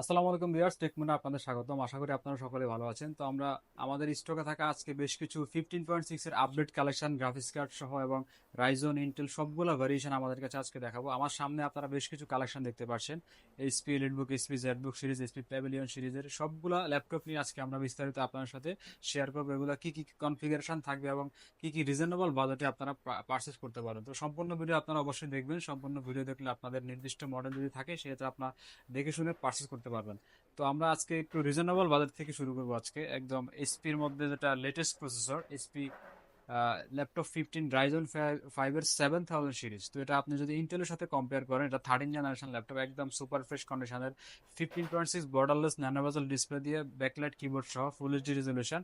আসসালামু আলাইকুম ভিউয়ার্স টেকমুনে আপনাদের স্বাগতম। আশা করি আপনারা সকলে ভালো আছেন। তো আমরা, আমাদের স্টকে থাকা আজকে বেশ কিছু ফিফটিন পয়েন্ট সিক্স এর আপডেট কালেকশন গ্রাফিক্স কার্ড সহ এবং রাইজন ইন্টেল সবগুলো ভেরিয়েশন আমাদের কাছে আজকে দেখাবো। আমার সামনে আপনারা বেশ কিছু কালেকশন দেখতে পাচ্ছেন। HP EliteBook HP ZBook series HP Pavilion সিরিজের সবগুলো ল্যাপটপ নিয়ে আজকে আমরা বিস্তারিত আপনার সাথে শেয়ার করব। এগুলো কি কি কনফিগারেশন থাকবে এবং কি কি রিজনেবল বাজেটে আপনারা পারচেস করতে পারেন। তো সম্পূর্ণ ভিডিও আপনারা অবশ্যই দেখবেন। সম্পূর্ণ ভিডিও দেখলে আপনাদের নির্দিষ্ট মডেল যদি থাকে, সেটা আপনারা দেখে শুনে পারচেস করতে পারবেন। তো আমরা আজকে একটু রিজনেবল বাজার থেকে শুরু করব আজকে। একদম এসপির মধ্যে যেটা latest processor S P laptop fifteen Ryzen ফাইভের সেভেন থাউজেন্ড সিরিজ তো এটা আপনি যদি ইন্টেলের সাথে কম্পেয়ার করেন, এটা থার্টিন জেনারেশন ল্যাপটপ একদম সুপার ফ্রেশ কন্ডিশনের fifteen point six borderless nano bezel display দিয়ে ব্যাকলাইট কিবোর্ড সহ ফুল এইচডি রেজলিউশন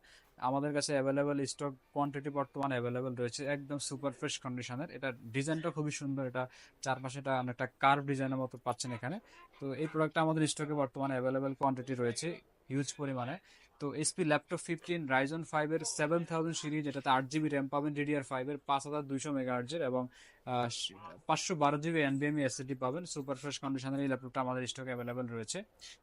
আমাদের কাছে অ্যাভেলেবেল স্টক কোয়ান্টিটি বর্তমানে অ্যাভেলেবেল রয়েছে, একদম সুপার ফ্রেশ কন্ডিশনের এটা ডিজাইনটা খুবই সুন্দর, এটা চারপাশে এটা অনেকটা কার্ভ ডিজাইনের মতো পাচ্ছেন এখানে। তো এই প্রোডাক্টটা আমাদের স্টকে বর্তমানে অ্যাভেলেবেল কোয়ান্টিটি রয়েছে হিউজ পরিমাণে। তো S P laptop fifteen Ryzen ফাইভের সেভেন থাউজেন্ড সিরিজ এটাতে আট জিবি র্যাম পাবেন ডিডিআর ফাইভের পাঁচ হাজার দুইশো মেগাহার্জের এবং পাঁচশো বারো জিবি এনবিএমই এসএসডি পাবেন। সুপার ফ্রেশ কন্ডিশনের এই ল্যাপটপটা আমাদের স্টকে অ্যাভেলেবেল রয়েছে।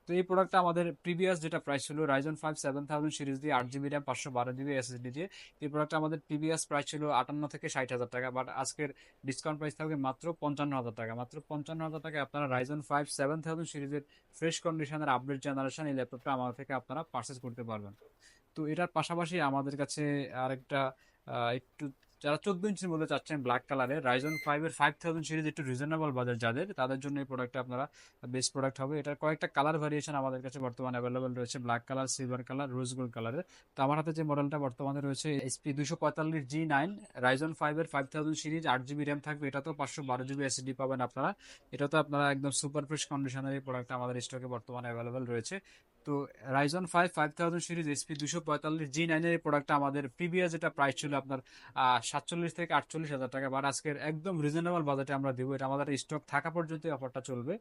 তো এই প্রোডাক্টটা আমাদের প্রিভিয়াস যেটা প্রাইস ছিল Ryzen five seven thousand series দিয়ে আট জিবি র্যাম পাঁচশো বারো জিবি এসএসডি দিয়ে। এই প্রোডাক্টটা আমাদের প্রিভিয়াস প্রাইস ছিল আটান্ন থেকে ষাট হাজার টাকা বাট আজকের ডিসকাউন্ট প্রাইস থাকবে মাত্র পঞ্চান্ন হাজার টাকা। মাত্র পঞ্চান্ন হাজার টাকা আপনারা রাইজন ফাইভ সেভেন থাউজেন্ড সিরিজের ফ্রেশ কন্ডিশনের আপডেট জেনারেশন এই ল্যাপটপটা আমাদের থেকে আপনারা পারচেস করতে পারবেন। তো এটার পাশাপাশি আমাদের কাছে আরেকটা একটু যারা চোদ্দ ইঞ্চির মধ্যে চাচ্ছেন ব্ল্যাক কালারের রাইজন ফাইভ এর ফাইভ থাউজেন্ড সিরিজ একটু রিজনেবল বাজার যাদের, তাদের জন্য এই প্রোডাক্টটা আপনারা বেস্ট প্রোডাক্ট হবে। এটার কয়েকটা কালার ভ্যারিয়েশন আমাদের কাছে বর্তমানে অ্যাভেলেবল রয়েছে black colour silver colour rose gold কালারের তো আমার হাতে যে মডেলটা বর্তমানে রয়েছে এসপি দুশো পঁয়তাল্লিশ জি নাইন রাইজন ফাইভ এর ফাইভ থাউজেন্ড সিরিজ আট জিবি র্যাম থাকবে এটা তো পাঁচশো বারো জিবি এসএসডি পাবেন আপনারা। এটা তো আপনারা একদম সুপার ফ্রেশ কন্ডিশনের এই প্রোডাক্টটা আমাদের স্টকে বর্তমানে অ্যাভেলেবেল রয়েছে। তো Ryzen five five thousand series HP দুশো পঁয়তাল্লিশ জি নাইনের এই প্রোডাক্টটা আমাদের প্রিভিয়াস যেটা প্রাইস ছিল আপনার সাতচল্লিশ থেকে আটচল্লিশ হাজার টাকা। বাট আজকের একদম রিজনেবল বাজেটে আমরা দেবো। এটা আমাদের স্টক থাকা পর্যন্ত অফারটা চলবে।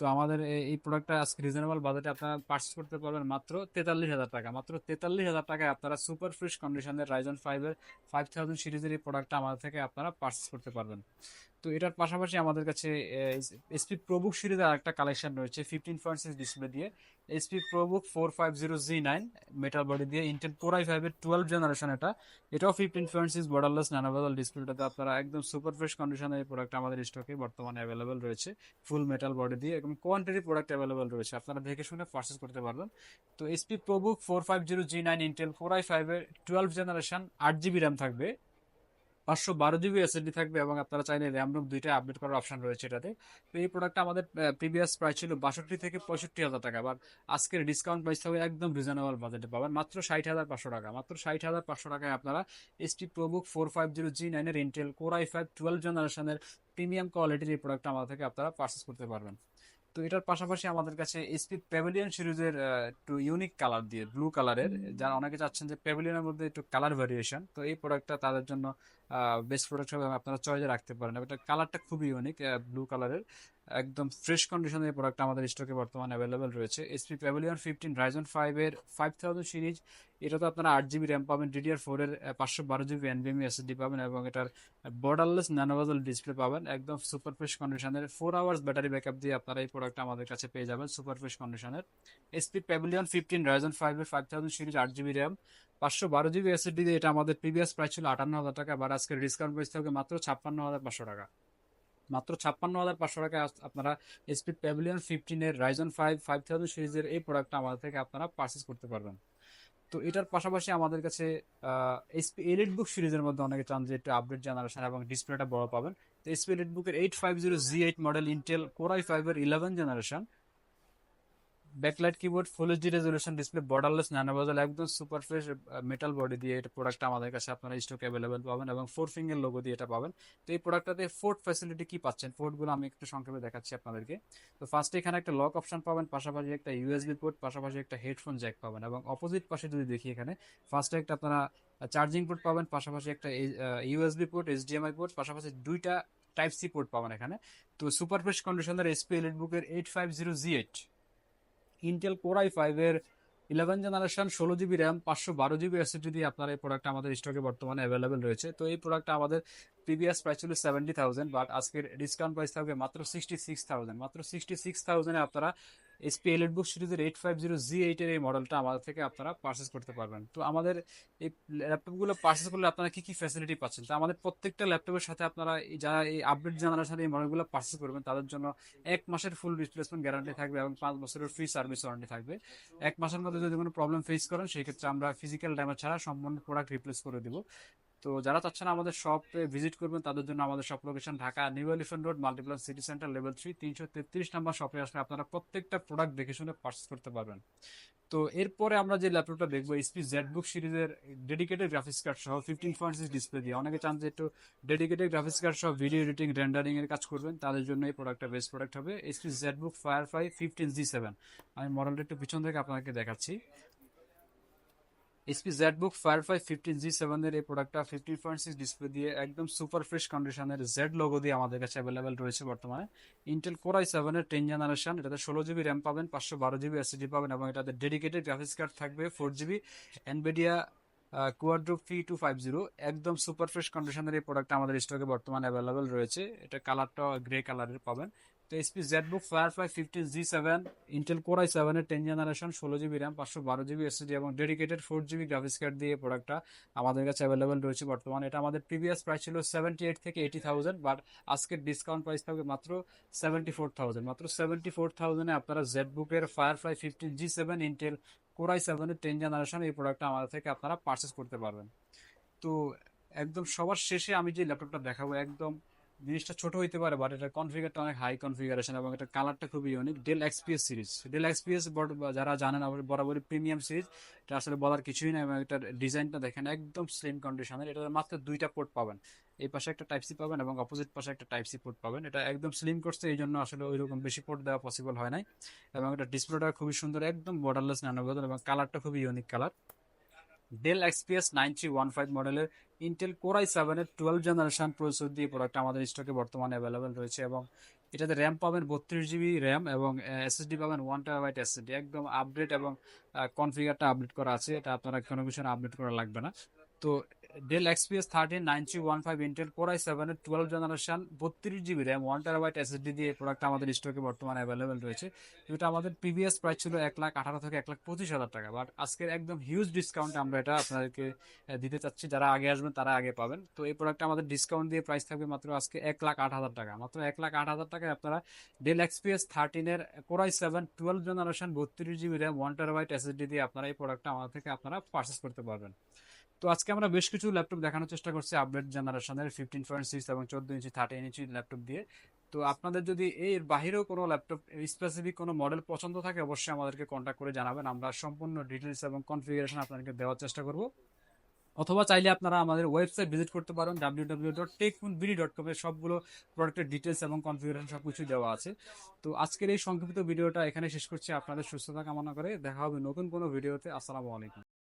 তো আমাদের এই প্রোডাক্টটা আজকে রিজনেবল বাজেটে আপনারা পার্চেস করতে পারবেন মাত্র তেতাল্লিশ হাজার টাকা। মাত্র তেতাল্লিশ হাজার টাকায় আপনারা সুপার ফ্রেশ কন্ডিশনের রাইজন ফাইভের ফাইভ থাউজেন্ড সিরিজের এই প্রোডাক্টটা আমাদের থেকে আপনারা পার্চেস করতে পারবেন। তো এটার পাশাপাশি আমাদের কাছে এসপি প্রবুক সিরিজের আরেকটা কালেকশন রয়েছে ফিফটিন পয়েন্ট সিক্স ডিসপ্লে দিয়ে HP ProBook four five zero G nine metal body দিয়ে ইন্টেল ফোর আই ফাইভের টুয়েলভ জেনারেশন এটা। এটাও fifteen point six borderless nano bezel ডিসপ্লেটাতে আপনারা একদম সুপার ফ্রেশ কন্ডিশনের এই প্রোডাক্ট আমাদের স্টকে বর্তমানে অ্যাভেলেবেল রয়েছে। ফুল মেটাল বডি দিয়ে এবং কোয়ান্টিটি প্রোডাক্ট অ্যাভেলেবেল রয়েছে। আপনারা দেখে শুনে পারচেস করতে পারবেন। তো HP ProBook four five zero G nine Intel core i ফাইভের টুয়েলভ জেনারেশন আট জিবি র্যাম থাকবে। পাঁচশো বারো জিবি এসএসডি থাকবে এবং আপনারা চাইলে র্যাম রোম দুইটা আপডেট করার অপশন রয়েছে এটাতে। তো এই প্রোডাক্টটা আমাদের প্রিভিয়াস প্রাইস ছিল বাষট্টি থেকে পঁয়ষট্টি হাজার টাকা বাট আজকের ডিসকাউন্ট প্রাইস থাকবে একদম রিজনেবল বাজেটে পাবেন। মাত্র ষাট হাজার পাঁচশো টাকা, মাত্র ষাট হাজার পাঁচশো টাকায় আপনারা HP ProBook four five zero G নাইনের Intel core i five twelve জেনারেশনের প্রিমিয়াম কোয়ালিটির এই প্রোডাক্টটা আমাদের থেকে আপনারা পারচেস করতে পারবেন। তো এটার পাশাপাশি আমাদের কাছে এসপি প্যাভিলিয়ন সিরিজের একটু ইউনিক কালার দিয়ে ব্লু কালারের যারা অনেকে চাচ্ছেন যে প্যাভিলিয়নের মধ্যে একটু কালার ভ্যারিয়েশন তো এই প্রোডাক্টটা তাদের জন্য বেস্ট প্রোডাক্ট হবে আপনারা চয়েসে রাখতে পারেন। এটা কালারটা খুবই ইউনিক ব্লু কালারের একদম ফ্রেশ কন্ডিশনের প্রোডাক্ট আমাদের স্টকে বর্তমানে অ্যাভেলেবেল রয়েছে। S P Pavilion fifteen Ryzen ফাইভের ফাইভ থাউজেন্ড সিরিজ এটা তো আপনারা আট জিবি র্যাম পাবেন ডিডিআর ফোরের পাঁচশো বারো জিবি এনবিএমই এসএসডি পাবেন এবং এটার বর্ডারলেস ন্যানোভাজল ডিসপ্লে পাবেন। একদম সুপার ফ্রেশ কন্ডিশনের ফোর আওয়ার্স ব্যাটারি ব্যাকআপ দিয়ে আপনারা এই প্রোডাক্ট আমাদের কাছে পেয়ে যাবেন সুপার ফ্রেশ কন্ডিশনের এসপি প্যাভিলিয়ন ফিফটিন রাইজন ফাইভের ফাইভ থাউজেন্ড সিরিজ আট জিবি র্যাম পাঁচশো বারো জিবি এসএসডি দিয়ে এটা আমাদের প্রিভিয়াস প্রাইস ছিল আটান্ন হাজার টাকা বাট আজকে ডিসকাউন্ট প্রাইস থাকবে মাত্র ছাপ্পান্ন হাজার পাঁচশো টাকা। মাত্র ছাপ্পান্ন হাজার পাঁচশো টাকায় আপনারা এসপি প্যাভিলিয়ন ফিফটিনের রাইজন ফাইভ ফাইভ থাউজেন্ড সিরিজের এই প্রোডাক্টটা আমাদের থেকে আপনারা পারচেস করতে পারবেন। তো এটার পাশাপাশি আমাদের কাছে এসপি এলিট বুক সিরিজের মধ্যে অনেকে চান যে একটু আপডেট জেনারেশন এবং ডিসপ্লেটা বড় পাবেন। তো এসপি এলিট বুকের eight five zero G eight model Intel core i ফাইভের eleven generation backlight keyboard full HD resolution display borderless nano bezel একদম সুপার ফ্রেশ মেটাল বডি দিয়ে এটা প্রোডাক্টটা আমাদের কাছে আপনারা স্টক অ্যাভেলেবেল পাবেন এবং ফোর ফিঙ্গার লোগো দিয়ে এটা পাবেন। তো এই প্রোডাক্টটাতে ফোর্ট ফ্যাসিলিটি কি পাচ্ছেন? ফোর্টগুলো আমি একটু সংক্ষেপে দেখাচ্ছি আপনাদেরকে। তো ফার্স্টে এখানে একটা লক অপশন পাবেন, পাশাপাশি একটা ইউএসবি পোর্ট পাশাপাশি একটা হেডফোন জ্যাক পাবেন এবং অপোজিট পাশে যদি দেখি এখানে ফার্স্টে একটা আপনারা চার্জিং পোর্ট পাবেন, পাশাপাশি একটা ইউএসবি পোর্ট এইচডিএমআই পোর্ট পাশাপাশি দুইটা টাইপ সি পোর্ট পাবেন এখানে। তো সুপার ফ্রেশ কন্ডিশনের এসপি এলিট বুকের eight five zero G eight Intel core i ফাইভের ইলেভেন জেনারেশন ষোলো জিবি র্যাম পাঁচশো বারো জিবি এসএসডি দিয়ে আপনার এই প্রোডাক্ট আমাদের স্টকে বর্তমানে অ্যাভেলেবেল রয়েছে। তো এই প্রোডাক্ট আমাদের প্রিভিয়াস প্রাইস ছিল সেভেন্টি থাউজেন্ড বাট আজকের ডিসকাউন্ট প্রাইস থাকবে মাত্র সিক্সটি সিক্স থাউজেন্ড মাত্র সিক্সটি সিক্স থাউজেন্ডে আপনারা এসপি এলিট বুক সিরিজের এইট ফাইভ জিরো জি এইটের এই মডেলটা আমাদের থেকে আপনারা পারচেস করতে পারবেন। তো আমাদের এই ল্যাপটপগুলো পারচেস করলে আপনারা কি কি ফ্যাসিলিটি পাচ্ছেন? তো আমাদের প্রত্যেকটা ল্যাপটপের সাথে আপনারা যারা এই আপডেট জেনারেশনের এই মডেলগুলো পারচেস করবেন, তাদের জন্য এক মাসের ফুল রিপ্লেসমেন্ট গ্যারান্টি থাকবে এবং পাঁচ বছরের ফ্রি সার্ভিস ওয়ারেন্টি থাকবে। এক মাসের মধ্যে যদি কোনো প্রবলেম ফেস করেন, সেই ক্ষেত্রে আমরা ফিজিক্যাল ড্যামেজ ছাড়া সম্পূর্ণ প্রোডাক্ট রিপ্লেস করে দিব। তো যারা চাচ্ছেন আমাদের শপে ভিজিট করবেন, তাদের জন্য আমাদের shop location Dhaka new elephant road Multiplan city centre, level three, তিনশো তেত্রিশ নাম্বার শপে আসলে আপনারা প্রত্যেকটা প্রোডাক্ট দেখে শুনে পার্চেস করতে পারবেন। তো এরপরে আমরা যে ল্যাপটপটা দেখব এসপি জেড বুক সিরিজের ডেডিকেটেড গ্রাফিক্স কার্ড সহ ফিফটিন পয়েন্ট সিক্স ডিসপ্লে দিয়ে। অনেকে চান যে একটু ডেডিকেটেড গ্রাফিক্স কার্ড সহ ভিডিও এডিটিং রেন্ডারিং এর কাজ করবেন, তাদের জন্য এই প্রোডাক্টটা বেস্ট প্রোডাক্ট হবে। HP ZBook Firefly fifteen G seven আমি মডেলটা একটু পিছন থেকে আপনাকে দেখাচ্ছি। HP ZBook Firefly fifteen G সেভেনের এই প্রোডাক্টটা ফিফটিন পয়েন্ট সিক্স ডিসপ্লে দিয়ে একদম সুপার ফ্রেশ কন্ডিশনের জেড লোগো দিয়ে আমাদের কাছে অ্যাভেলেবেল রয়েছে বর্তমানে। ইন্টেল কোরাই সেভেনের টেন জেনারেশন এটাতে ষোলো জিবি র্যাম পাবেন, পাঁচশো বারো জিবি এসএসডি পাবেন এবং এটাতে ডেডিকেটেড গ্রাফিক্স কার্ড থাকবে four GB Nvidia Quadro P ফি টু ফাইভ জিরো একদম সুপার ফ্রেশ কন্ডিশনের এই প্রোডাক্ট আমাদের স্টকে বর্তমানে অ্যাভেলেবেল রয়েছে। এটা কালারটা গ্রে কালারের পাবেন। তো SP Firefly fifteen G seven Intel core i সেভেনের টেন জেনারেশন ষোলো জিবি র্যাম পাঁচশো বারো জিবি এসএসডি এবং dedicated four GB graphics card দিয়ে প্রোডাক্টটা আমাদের কাছে অ্যাভেলেবেল রয়েছে বর্তমানে। এটা আমাদের প্রিভিয়াস প্রাইস ছিল সেভেন্টি এইট থেকে এইটি থাউজেন্ড বাট আজকের ডিসকাউন্ট প্রাইস থাকবে মাত্র সেভেন্টি ফোর থাউজেন্ড মাত্র সেভেন্টি ফোর থাউজেন্ডে আপনারা জেড বুকের Firefly fifteen G seven Intel core i সেভেনের টেন জেনারেশন এই প্রোডাক্টটা আমাদের থেকে আপনারা পারচেস করতে পারবেন। তো একদম সবার শেষে আমি যে ল্যাপটপটা দেখাবো, একদম জিনিসটা ছোট হইতে পারে বাট এটা কনফিগারটা অনেক হাই কনফিগারেশন এবং এটা কালারটা খুবই unique Dell XPS series Dell XPS যারা জানেন আবার বরাবরই প্রিমিয়াম সিরিজ এটা আসলে বলার কিছুই না এবং এটার ডিজাইনটা দেখেন একদম স্লিম কন্ডিশনের এটা মাত্র দুইটা পোর্ট পাবেন। এই পাশে একটা টাইপ সি পাবেন এবং অপোজিট পাশে একটা টাইপ সি পোর্ট পাবেন। এটা একদম স্লিম করছে এই জন্য আসলে ওই রকম বেশি পোর্ট দেওয়া পসিবল হয় নাই। এবং এটা ডিসপ্লেটা খুবই সুন্দর, একদম বর্ডারলেস ন্যানোভেদন এবং কালারটা খুবই unique colour Dell XPS nine one five মডেলের ইন্টেল কোরাই সেভেনের টুয়েলভ জেনারেশন প্রসেসর দিয়ে প্রোডাক্ট আমাদের স্টকে বর্তমানে অ্যাভেলেবেল রয়েছে এবং এটাতে র্যাম পাবেন বত্রিশ জিবি র্যাম এবং এসএসডি পাবেন ওয়ান টেরাবাইট এসএসডি একদম আপডেট এবং কনফিগারটা আপডেট করা আছে। এটা আপনারা কোনো কিছু আপডেট করা লাগবে না। তো Dell XPS thirteen nine three one five Intel core i সেভেনের টুয়েলভ জেনারেশন বত্রিশ GB RAM one terabyte SSD দিয়ে প্রোডাক্ট আমাদের স্টকে বর্তমানে অ্যাভেলেবেল রয়েছে। এটা আমাদের প্রিভিয়াস প্রাইস ছিল এক লাখ আঠারো থেকে এক লাখ পঁচিশ হাজার টাকা। বাট আজকের একদম হিউজ ডিসকাউন্ট আমরা এটা আপনাদেরকে দিতে চাচ্ছি। যারা আগে আসবেন, তারা আগে পাবেন। তো এই প্রোডাক্টটা আমাদের ডিসকাউন্ট দিয়ে প্রাইস থাকবে মাত্র আজকে এক লাখ আট হাজার টাকা। মাত্র এক লাখ আট হাজার টাকায় আপনারা Dell XPS থার্টিনের core i seven twelve generation বত্রিশ GB RAM one terabyte SSD দিয়ে আপনারা এই প্রোডাক্টটা আমাদের থেকে আপনারা পারচেস করতে পারবেন। তো আজকে আমরা বেশ কিছু ল্যাপটপ দেখানোর চেষ্টা করছি আপডেট জেনারেশনের ফিফটিন পয়েন্ট সিক্স এবং চোদ্দ ইঞ্চি থার্টিন ইঞ্চি ল্যাপটপ দিয়ে। তো আপনাদের যদি এর বাহিরেও কোনো ল্যাপটপ স্পেসিফিক কোনো মডেল পছন্দ থাকে, অবশ্যই আমাদেরকে কন্ট্যাক্ট করে জানাবেন। আমরা সম্পূর্ণ ডিটেলস এবং কনফিগারেশন আপনাদেরকে দেওয়ার চেষ্টা করব। অথবা চাইলে আপনারা আমাদের ওয়েবসাইট ভিজিট করতে পারেন W W dot techphonebd dot কমের সবগুলো প্রোডাক্টের ডিটেলস এবং কনফিগারেশন সব কিছু দেওয়া আছে। তো আজকের এই সংক্ষিপ্ত ভিডিওটা এখানে শেষ করছি। আপনাদের সুস্থতা কামনা করে দেখা হবে নতুন কোনো ভিডিওতে। আসসালামু আলাইকুম।